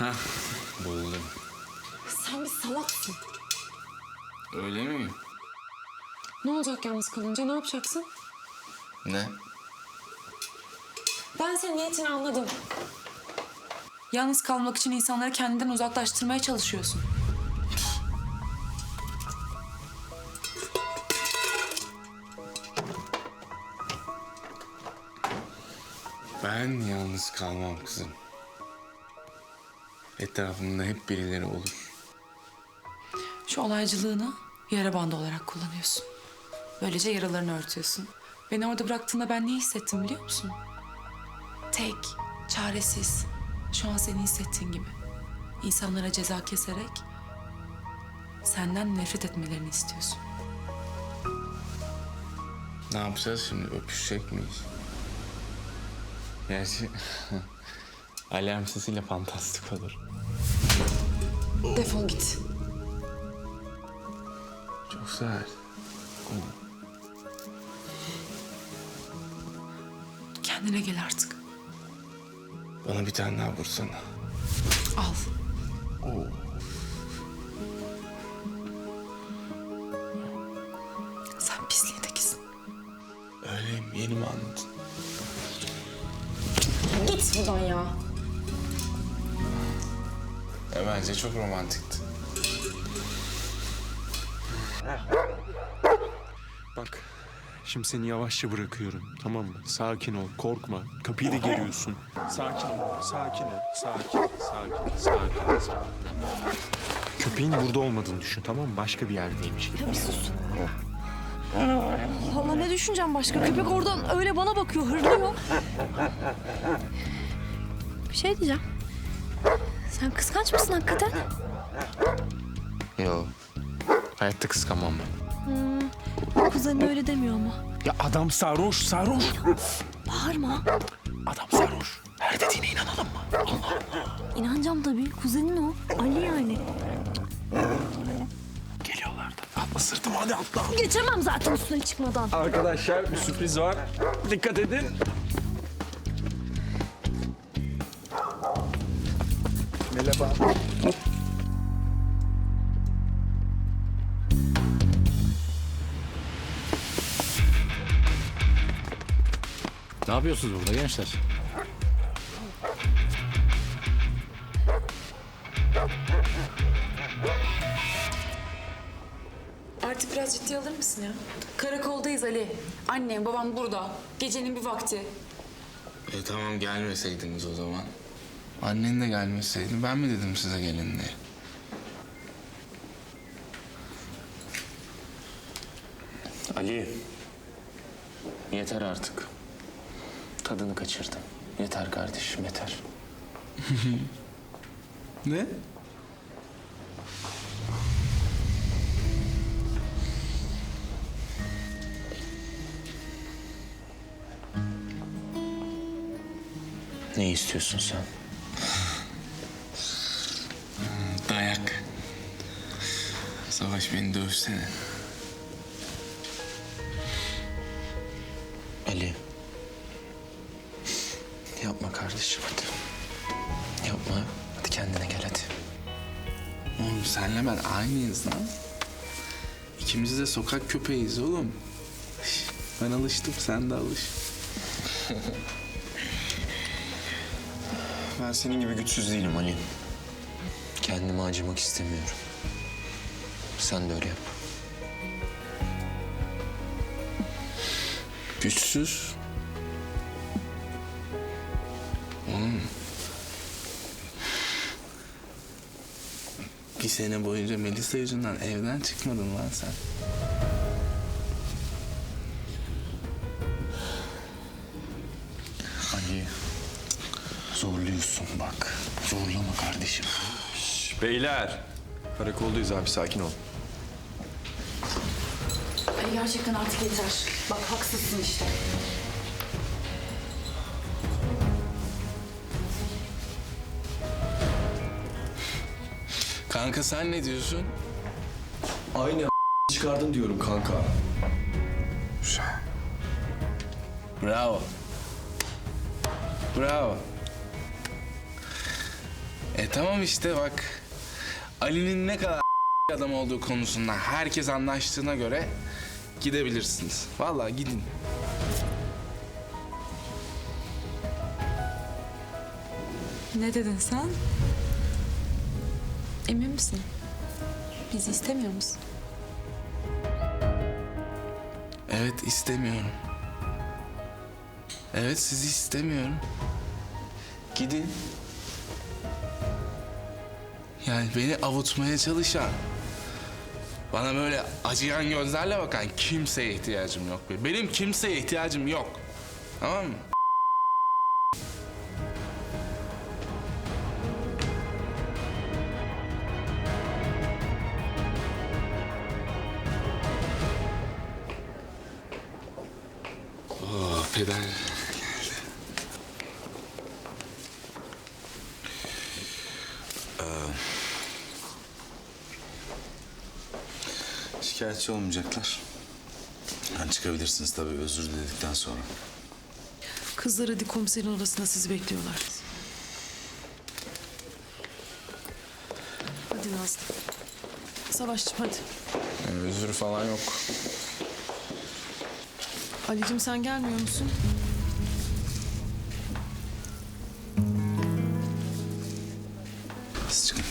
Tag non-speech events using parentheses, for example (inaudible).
Hah, buldum. Sen bir salaksın. Öyle mi? Ne olacak yalnız kalınca ne yapacaksın? Ne? Ben senin niyetini anladım. Yalnız kalmak için insanları kendinden uzaklaştırmaya çalışıyorsun. Ben yalnız kalmam kızım. Etrafımda hep birileri olur. Şu olaycılığını yara bandı olarak kullanıyorsun. Böylece yaralarını örtüyorsun. Beni orada bıraktığında ben ne hissettim biliyor musun? Tek, çaresiz. Şu an seni hissettiğin gibi. İnsanlara ceza keserek senden nefret etmelerini istiyorsun. Ne yapacağız şimdi? Öpüşecek miyiz? Gerçi (laughs) alarm sesiyle fantastik olur. Defol git. Çok sert. Kendine gel artık. Bana bir tane daha vursana. Al. Sen pisliğin tekisin. Öyleyim. Yeni mi anladın? Git buradan ya. Ya bence çok romantikti. Bak, şimdi seni yavaşça bırakıyorum, tamam mı? Sakin ol, korkma. Kapıyı da geriyorsun. Sakin ol, sakin ol, sakin, sakin, sakin, sakin. Köpeğin burada olmadığını düşün, tamam mı? Başka bir yerdeymiş gibi. Ya bir sus. Allah ne düşüneceğim başka? Köpek oradan öyle bana bakıyor, hırlıyor. Bir şey diyeceğim. Sen kıskanç mısın hakikaten? Yo. Hayatta kıskanmam ben. Kuzenin öyle demiyor ama. Ya adam sarhoş, sarhoş. Bağırma. Adam sarhoş. Her dediğine inanalım mı? İnanacağım tabii. Kuzenin o. Ali yani. Geliyorlar da. Atla sırtıma hadi atla. Geçemem zaten üstüne çıkmadan. Arkadaşlar bir sürpriz var. Dikkat edin. Merhaba. Ne yapıyorsunuz burada gençler? Artık biraz ciddi alır mısın ya? Karakoldayız Ali. Annem, babam burada. Gecenin bir vakti. E tamam gelmeseydiniz o zaman. Annen de gelmeseydi ben mi dedim size gelin diye? Ali. Yeter artık. Tadını kaçırdın. Yeter kardeşim yeter. (laughs) ne? Ne istiyorsun sen? Savaş beni dövsene. Ali. Yapma kardeşim hadi. Yapma. Hadi kendine gel hadi. Oğlum senle ben aynıyız lan. İkimiz de sokak köpeğiyiz oğlum. Ben alıştım sen de alış. Ben senin gibi güçsüz değilim Ali. Kendime acımak istemiyorum. Sen de öyle yap. Güçsüz. Oğlum. Bir sene boyunca Melisa yüzünden evden çıkmadın lan sen. Ali. Zorluyorsun bak. Zorlama kardeşim. Beyler. Karakoldayız abi sakin ol. Gerçekten artık yeter. Bak haksızsın işte. Kanka sen ne diyorsun? Aynı çıkardın diyorum kanka. Bravo. Bravo. E tamam işte bak. Ali'nin ne kadar adam olduğu konusunda herkes anlaştığına göre gidebilirsiniz. Vallahi gidin. Ne dedin sen? Emin misin? Bizi istemiyor musun? Evet istemiyorum. Evet sizi istemiyorum. Gidin. Yani beni avutmaya çalışan, bana böyle acıyan gözlerle bakan kimseye ihtiyacım yok. Benim kimseye ihtiyacım yok. Tamam mı? Oh, peder Şikayetçi olmayacaklar. Yani çıkabilirsiniz tabii özür diledikten sonra. Kızlar hadi komiserin odasında sizi bekliyorlar. Hadi Nazlı. Savaşçım hadi. Yani özür falan yok. Ali'cim sen gelmiyor musun? Siz çıkın.